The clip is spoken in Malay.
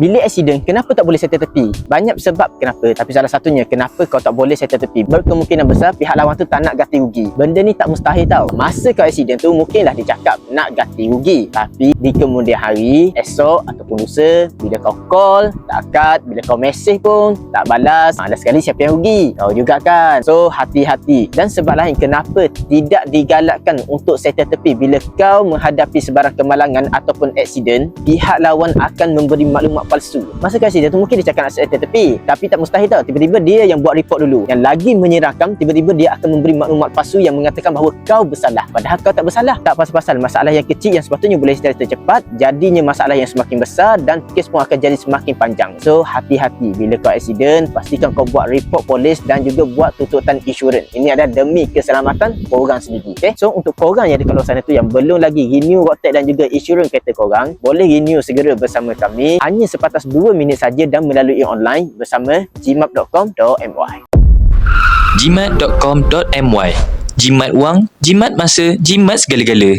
Bila accident, kenapa tak boleh settle tepi? Banyak sebab kenapa. Tapi salah satunya, kenapa kau tak boleh settle tepi? Berkemungkinan besar pihak lawan tu tak nak ganti rugi. Benda ni tak mustahil tau. Masa kau accident tu, mungkinlah dia cakap nak ganti rugi. Tapi di kemudian hari, esok ataupun lusa, bila kau call, tak akad. Bila kau mesej pun, tak balas. Ha, dah sekali siapa yang rugi? Kau juga kan? So, hati-hati. Dan sebab lain, kenapa tidak digalakkan untuk settle tepi bila kau menghadapi sebarang kemalangan ataupun accident, pihak lawan akan memberi maklumat palsu. Masa kau accident tu mungkin dia cakap nak settle tepi, tapi tak mustahil tau. Tiba-tiba dia yang buat report dulu. Yang lagi menyeramkan, tiba-tiba dia akan memberi maklumat palsu yang mengatakan bahawa kau bersalah. Padahal kau tak bersalah. Tak pasal-pasal masalah yang kecil yang sepatutnya boleh settle cepat, jadinya masalah yang semakin besar dan kes pun akan jadi semakin panjang. So, hati-hati bila kau accident, pastikan kau buat report polis dan juga buat tuntutan insurans. Ini adalah demi keselamatan korang sendiri. Okay? So, untuk korang yang di kawasan itu yang belum lagi renew road dan juga insurans kereta korang, boleh renew segera bersama kami. Hanya sepatas 2 minit saja dan melalui online bersama gmap.com.my. jimat.com.my Jimat wang, jimat masa, jimat segala-gala.